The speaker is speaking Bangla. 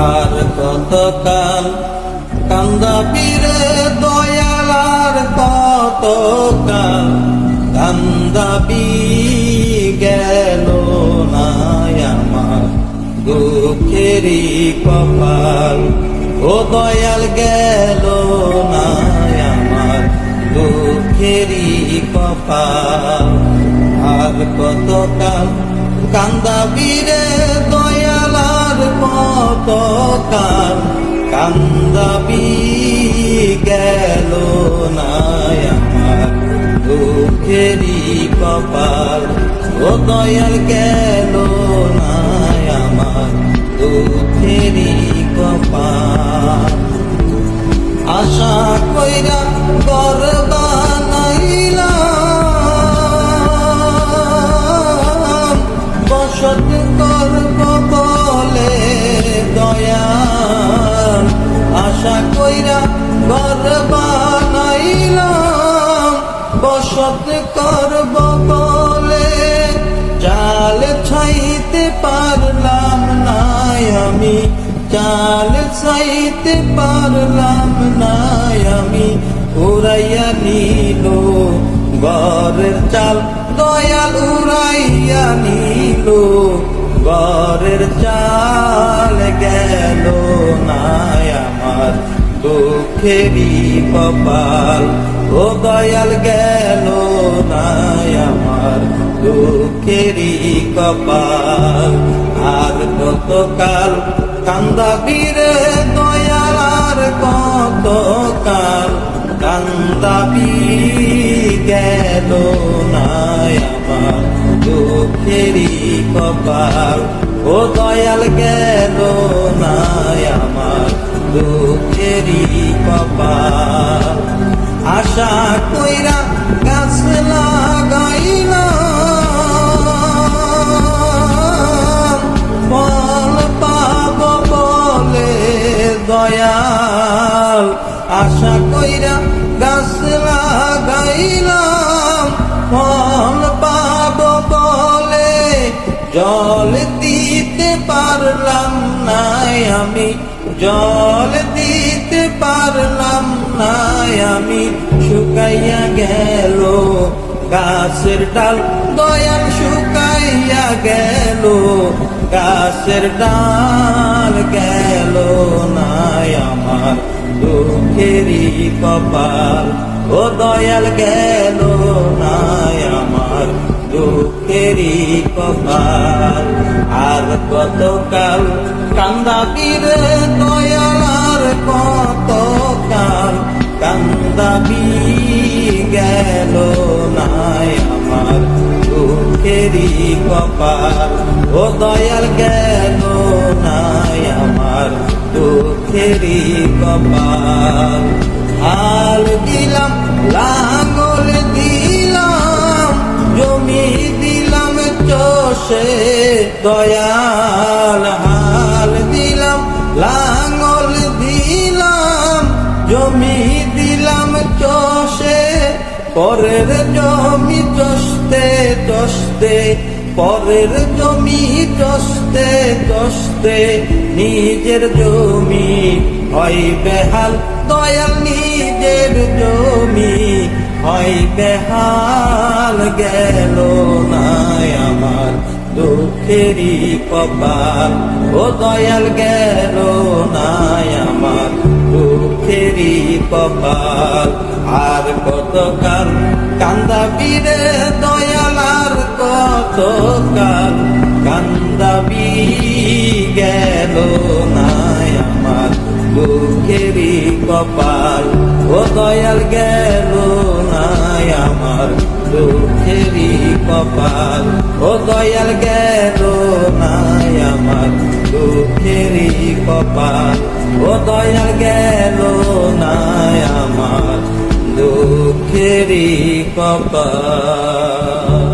আর কতকাল কান্দাবিরে দয়ালার কতকাল? কান্দাবি গেল না আমার দুঃখেরই কপাল। ও দয়াল গেল না আমার দুঃখেরই কপাল। আর কতকাল কান্দাবিরে দয়ালার কতকাল কান্দাবি গেল না আমার দুঃখেরই কপাল ও দয়াল গেল না। চাল ছাইতে পারলাম না আমি। উড়াইয়া নিল গরের চাল দয়াল উড়াইয়া নিল গরের চাল গেল না আমার। দুঃখেরই কপাল, ও দয়াল গেল না আমার। দুঃখেরই কপাল, আর কতকাল কান্দাবিরে দয়াল আর কতকাল কান্দাবি গেল না আমার দুঃখেরই কপাল। ও দয়াল গেল না আমার দুঃখেরই কপাল। আশা কইরা কইরা গাছ লাগাইলাম ফল পাব বলে জল দিতে পারলাম না আমি, জল দিতে পারলাম না আমি। শুকাইয়া গেল গাছের ডাল, দয়াল শুকাইয়া গেল গাছের ডাল, গেল না আমার দুঃখেরই কপাল, ও দয়াল গেল নাই আমার দুঃখেরই কপাল। আর কতকাল কান্দাবিরে দয়াল, আর কতকাল কান্দাবি গেল নাই আমার দুঃখেরই কপাল। ও দয়াল গেল দুঃখেরই কপাল। হাল দিলাম লাঙ্গল দিলাম, জমি দিলাম চষে দয়াল। হাল দিলাম লাঙ্গল দিলাম, জমি দিলাম চষে, পরের জমি চষতে চষতে পরের জমি চষতে চষতে নিজের জমি হয় বেহাল, দয়াল নিজের জমি হয় বেহাল। গেল নাই আমার দুঃখেরই কপাল, ও দয়াল গেল নাই আমার দুঃখেরই কপাল। আর কতকাল কান্দাবিরে দয়াল আর কতকাল কান্দাবি গেল না আমার দুঃখেরই কপাল। ও দয়াল, গেল না আমার দুঃখেরই কপাল। ও দয়াল, গেল না আমার দুঃখেরই কপাল। ও দয়াল, গেল না আমার দুঃখেরই কপাল।